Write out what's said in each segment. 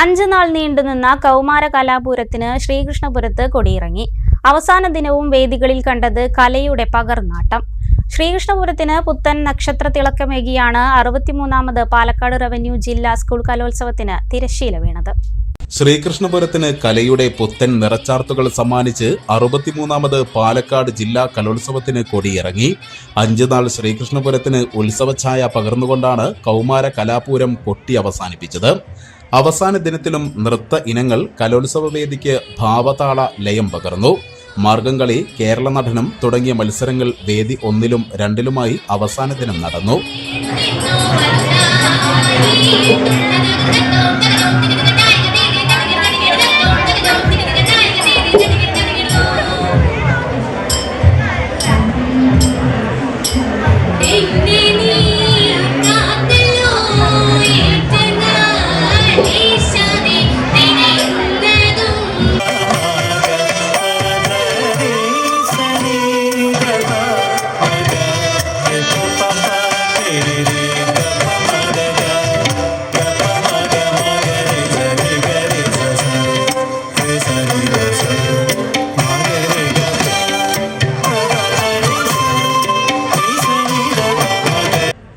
അഞ്ചു നാൾ നീണ്ടുനിന്ന കൗമാര കലാപൂരത്തിന് ശ്രീകൃഷ്ണപുരത്ത് കൊടിയിറങ്ങി. അവസാന ദിനവും വേദികളിൽ കണ്ടത് കലയുടെ പകർന്നാട്ടം. ശ്രീകൃഷ്ണപുരത്തിന് പുത്തൻ നക്ഷത്ര തിളക്കമേകിയാണ് അറുപത്തിമൂന്നാമത് പാലക്കാട് റവന്യൂ ജില്ലാ സ്കൂൾ കലോത്സവത്തിന് തിരശ്ശീല വീണത്. ശ്രീകൃഷ്ണപുരത്തിന് കലയുടെ പുത്തൻ നിറച്ചാർത്തുകൾ സമ്മാനിച്ച് അറുപത്തിമൂന്നാമത് പാലക്കാട് ജില്ലാ കലോത്സവത്തിന് കൊടിയിറങ്ങി. അഞ്ചു നാൾ ശ്രീകൃഷ്ണപുരത്തിന് ഉത്സവഛായ പകർന്നുകൊണ്ടാണ് കൗമാര കലാപൂരം കൊട്ടി അവസാനിപ്പിച്ചത്. അവസാന ദിനത്തിലും നൃത്ത ഇനങ്ങൾ കലോത്സവ വേദിക്ക് ഭാവതാള ലയം പകർന്നു. മാർഗംകളി കേരള നടനം തുടങ്ങിയ മത്സരങ്ങൾ വേദി ഒന്നിലും രണ്ടിലുമായി അവസാന ദിനം നടന്നു.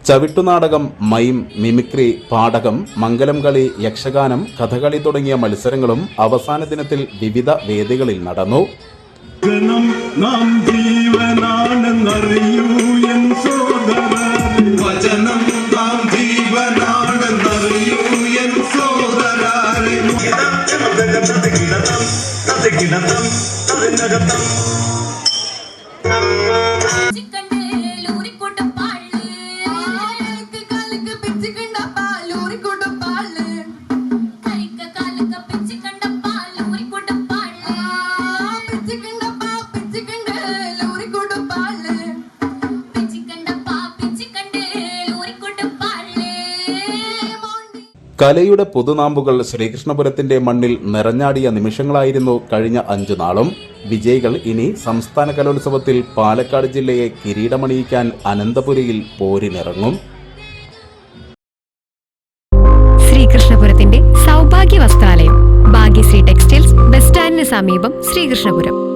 ചവിട്ടുനാടകം മൈം മിമിക്രി പാടകം മംഗലം കളി യക്ഷഗാനം കഥകളി തുടങ്ങിയ മത്സരങ്ങളും അവസാന ദിനത്തിൽ വിവിധ വേദികളിൽ നടന്നു. നാം ജീവനാണെന്നറിയൂ എൻ സോദരൻ. വചനം നാം ജീവനാണെന്നറിയൂ എൻ സോദരൻ. ചിക്കണ്ടേൽ കലയുടെ പുതുനാമ്പുകൾ ശ്രീകൃഷ്ണപുരത്തിന്റെ മണ്ണിൽ നിറഞ്ഞാടിയ നിമിഷങ്ങളായിരുന്നു കഴിഞ്ഞ അഞ്ചു നാളും. വിജയികൾ ഇനി സംസ്ഥാന കലോത്സവത്തിൽ പാലക്കാട് ജില്ലയെ കിരീടമണിയിക്കാൻ അനന്തപുരിയിൽ പോരിനിറങ്ങും. ശ്രീകൃഷ്ണപുരത്തിന്റെ സൗഭാഗ്യ വസ്ത്രാലയം ഭാഗ്യശ്രീ ടെക്സ്റ്റൈൽസ് ബസ് സ്റ്റാൻഡിന് സമീപം ശ്രീകൃഷ്ണപുരം.